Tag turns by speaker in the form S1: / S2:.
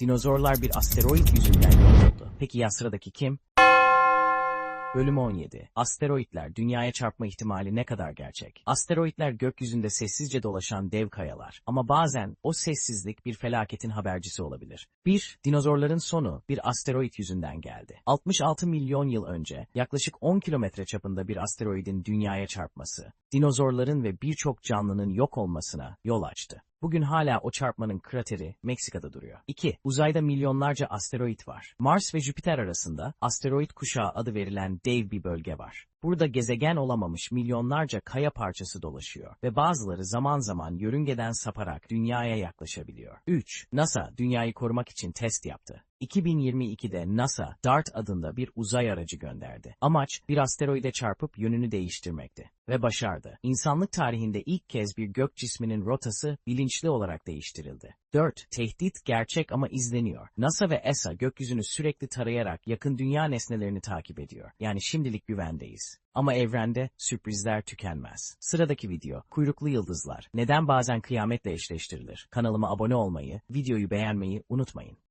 S1: Dinozorlar bir asteroid yüzünden yok oldu. Peki ya sıradaki kim? Bölüm 17. Asteroidler dünyaya çarpma ihtimali ne kadar gerçek? Asteroidler gökyüzünde sessizce dolaşan dev kayalar. Ama bazen o sessizlik bir felaketin habercisi olabilir. 1. Dinozorların sonu bir asteroid yüzünden geldi. 66 milyon yıl önce yaklaşık 10 kilometre çapında bir asteroidin dünyaya çarpması, dinozorların ve birçok canlının yok olmasına yol açtı. Bugün hala o çarpmanın krateri Meksika'da duruyor. 2. Uzayda milyonlarca asteroid var. Mars ve Jüpiter arasında asteroid kuşağı adı verilen dev bir bölge var. Burada gezegen olamamış milyonlarca kaya parçası dolaşıyor ve bazıları zaman zaman yörüngeden saparak dünyaya yaklaşabiliyor. 3. NASA dünyayı korumak için test yaptı. 2022'de NASA DART adında bir uzay aracı gönderdi. Amaç bir asteroide çarpıp yönünü değiştirmekti ve başardı. İnsanlık tarihinde ilk kez bir gök cisminin rotası bilinçli olarak değiştirildi. 4. Tehdit gerçek ama izleniyor. NASA ve ESA gökyüzünü sürekli tarayarak yakın dünya nesnelerini takip ediyor. Yani şimdilik güvendeyiz. Ama evrende sürprizler tükenmez. Sıradaki video, kuyruklu yıldızlar. Neden bazen kıyametle eşleştirilir? Kanalıma abone olmayı, videoyu beğenmeyi unutmayın.